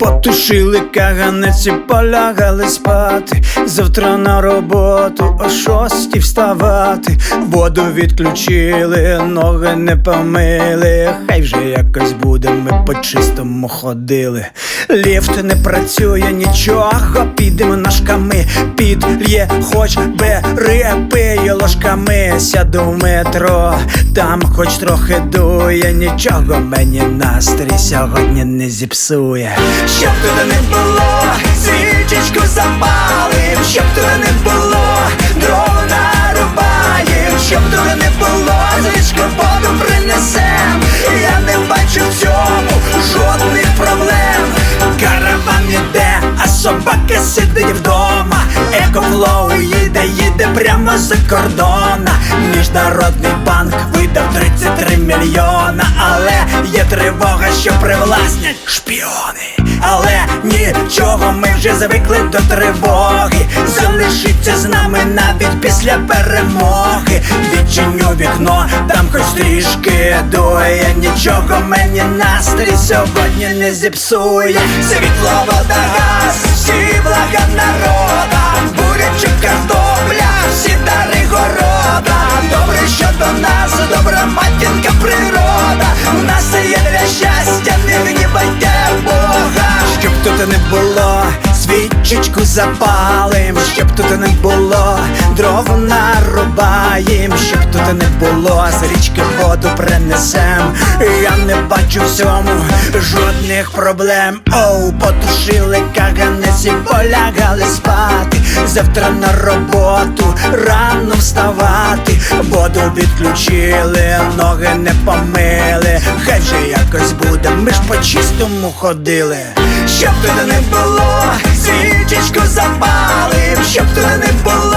Потушили каганець і полягали спати. Завтра на роботу о шостій вставати. Воду відключили, ноги не помили. Хай вже якось буде, ми по чистому ходили. Ліфт не працює, нічого, підемо ножками. Підлє, хоч бери, пиє ложками. Сяду в метро, там хоч трохи дує, нічого мені настрій сьогодні не зіпсує. Щоб туди не було, свічечку запалим, щоб туди не було, дров нарубаєм, щоб туди не було, звичку воду принесем. Я не бачу в цьому жодних проблем. Караван іде, а собака сидить вдома. Екофлоу їде, їде прямо з кордона. Міжнародний банк видав 33 мільйона, але є тривога, що привласнять шпіони. Але нічого, ми вже звикли до тривоги. Залишиться з нами навіть після перемоги. Відчиню вікно, там хоч трішки дує. Нічого мені настрій сьогодні не зіпсує. Світло, вода, газ, всі блага народа, бурячи картопля, всі дари города. Добре, що до нас добра матінка природа. Тут не було, свічечку запалим, щоб тут не було, дров нарубаєм, щоб тут не було, з річки воду принесем. Я не бачу в цьому жодних проблем. Оу, потушили каганець полягали спати. Завтра на роботу рано вставати. Воду відключили, ноги не помили. Хай вже якось буде, ми ж по чистому ходили. Щоб туди не було, свічечку запалим, щоб туди не було,